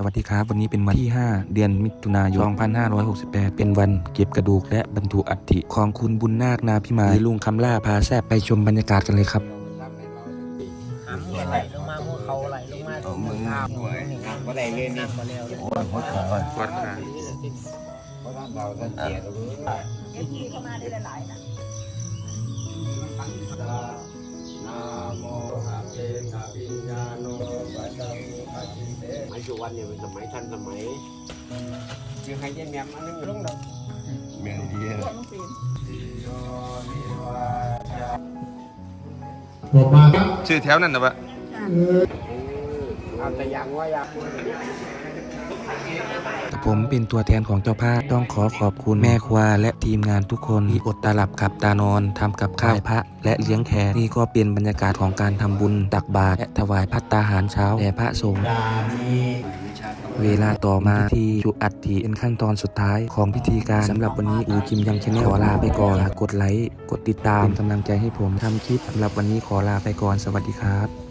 สวัสดีครับ วันนี้เป็นวันที่ 5 เดือนมิถุนายน 2568 เป็นวันเก็บกระดูกและบรรจุอัฐิของคุณบุญนาคนาพิมายลุงคำล่าพาแซบไปชมบรรยากาศกันเลยครับหางไหลลงมาหัวเขาไหลลงมาถึงน้ำหัวน้ำก็ได้เลยนี่มาแล้วเลยวัดขาเราเจียรู้สมัยสุ วรรณเนี่ยเป็นสมัยทันสมัยยังให้เย็นแยมอันนึงลงดอกเมียดีนะชื่อแถวนั่นนะวะเอาแต่ยังว่าอยากแต่ ผมเป็นตัวแทนของเจ้าภาพต้องขอขอบคุณแม่ครัวและทีมงานทุกคนที่อดตาหลับขับตานอนทำกับข้าวพระและเลี้ยงแขกนี่ก็เป็นบรรยากาศของการทำบุญตักบาตรและถวายพัตตาหารเช้าแด่พระสงฆ์เวลาต่อมาที่จุอัฐิเป็นขั้นตอนสุดท้ายของพิธีการสำหรับวันนี้อูจิมยังชาแนลขอลาไปก่อนฝากกดไลค์กดติดตามเป็นกำลังใจให้ผมทำคลิปสำหรับวันนี้ขอลาไปก่อนสวัสดีครับ